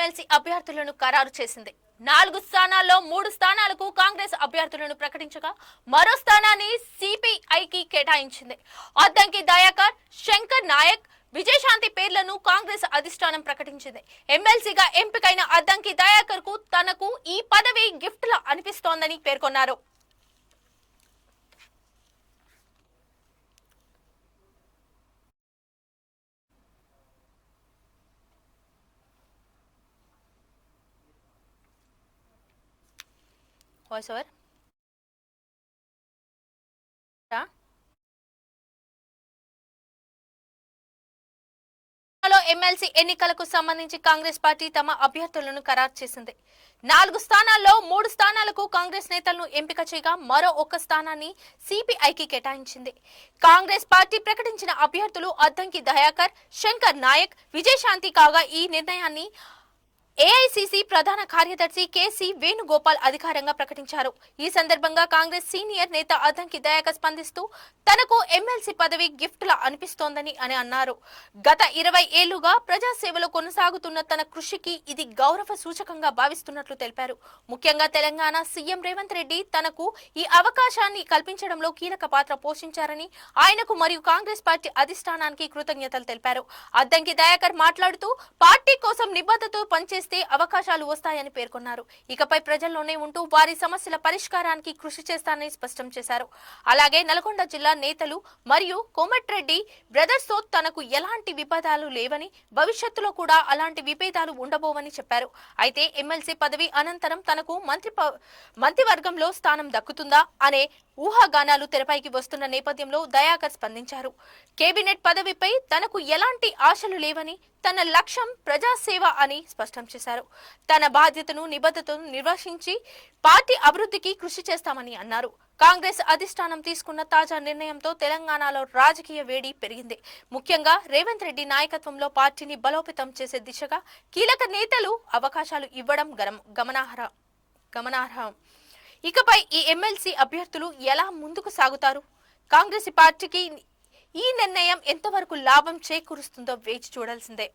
MLC అభ్యర్థులను ఖరారు చేసింది. నాలుగు స్థానాల్లో మూడు స్థానాలకు కాంగ్రెస్ అభ్యర్థులను ప్రకటించగా మరో స్థానాన్ని సిపిఐకి కేటాయించింది. అద్దంకి దయాకర్ శంకర్ నాయక్ విజయశాంతి పేర్లను కాంగ్రెస్ అధిష్టానం ప్రకటించింది. ఎమ్మెల్సీగా ఎంపికైన అద్దంకి దయాకర్కు తనకు ఈ పదవి గిఫ్ట్ లా అనిపిస్తోందని పేర్కొన్నారు. Voice over? ఎమ్మెల్సీ ఎన్నికలకు సంబంధించి కాంగ్రెస్ పార్టీ తమ అభ్యర్థులను ఖరారు చేసింది. నాలుగు స్థానాల్లో మూడు స్థానాలకు కాంగ్రెస్ నేతలను ఎంపిక చేయగా మరో ఒక స్థానాన్ని సిపిఐకి కేటాయించింది. కాంగ్రెస్ పార్టీ ప్రకటించిన అభ్యర్థులు అద్దంకి దయాకర్ శంకర్ నాయక్ విజయశాంతి కాగా ఈ నిర్ణయాన్ని ఏఐసిసి ప్రధాన కార్యదర్శి కెసి వేణుగోపాల్ అధికారంగా ప్రకటించారు. ఈ సందర్భంగా కాంగ్రెస్ సీనియర్ నేత అద్దంకి దయాకర్ స్పందిస్తూ తనకు ఎమ్మెల్సీ పదవి గిఫ్ట్లా అనిపిస్తోందని అని అన్నారు. గత ఇరవై ఏళ్ళుగా ప్రజాసేవలో కొనసాగుతున్న తన కృషికి ఇది గౌరవ సూచకంగా భావిస్తున్నట్లు తెలిపారు. ముఖ్యంగా తెలంగాణ సీఎం రేవంత్ రెడ్డి తనకు ఈ అవకాశాన్ని కల్పించడంలో కీలక పాత్ర పోషించారని ఆయనకు మరియు కాంగ్రెస్ పార్టీ అధిష్టానానికి కృతజ్ఞతలు తెలిపారు. అద్దంకి దయాకర్ మాట్లాడుతూ పార్టీ కోసం నిబద్ధతో పనిచేస్తే అవకాశాలు వస్తాయని పేర్కొన్నారు. ఇకపై ప్రజల్లోనే ఉంటూ వారి సమస్యల పరిష్కారానికి కృషి చేస్తానని స్పష్టం చేశారు. అలాగే నల్గొండ జిల్లా నేతలు మరియు కోమటిరెడ్డి బ్రదర్స్తో తనకు ఎలాంటి విభేదాలు లేవని భవిష్యత్తులో కూడా అలాంటి విభేదాలు ఉండబోవని చెప్పారు. అయితే ఎమ్మెల్సీ పదవి అనంతరం తనకు మంత్రి ప- మంత్రివర్గంలో స్థానం దక్కుతుందా అనే ఊహాగానాలు తెరపైకి వస్తున్న నేపథ్యంలో దయాకర్ స్పందించారు. కేబినెట్ పదవిపై తనకు ఎలాంటి ఆశలు లేవని తన లక్ష్యం ప్రజాసేవ అని స్పష్టం చేశారు. తన బాధ్యతను నిబద్ధతను నిర్వహించి పార్టీ అభివృద్ధికి కృషి చేస్తామని అన్నారు. కాంగ్రెస్ అధిష్టానం తీసుకున్న తాజా నిర్ణయంతో తెలంగాణలో రాజకీయ వేడి పెరిగింది. ముఖ్యంగా రేవంత్ రెడ్డి నాయకత్వంలో పార్టీని బలోపేతం చేసే దిశగా కీలక నేతలు అవకాశాలు ఇవ్వడం గరం- గమనార్హం ఇకపై ఈ ఎమ్మెల్సీ అభ్యర్థులు ఎలా ముందుకు సాగుతారు? కాంగ్రెస్ పార్టీకి ఈ నిర్ణయం ఎంతవరకు లాభం చేకూరుస్తుందో వేచి చూడాల్సిందే.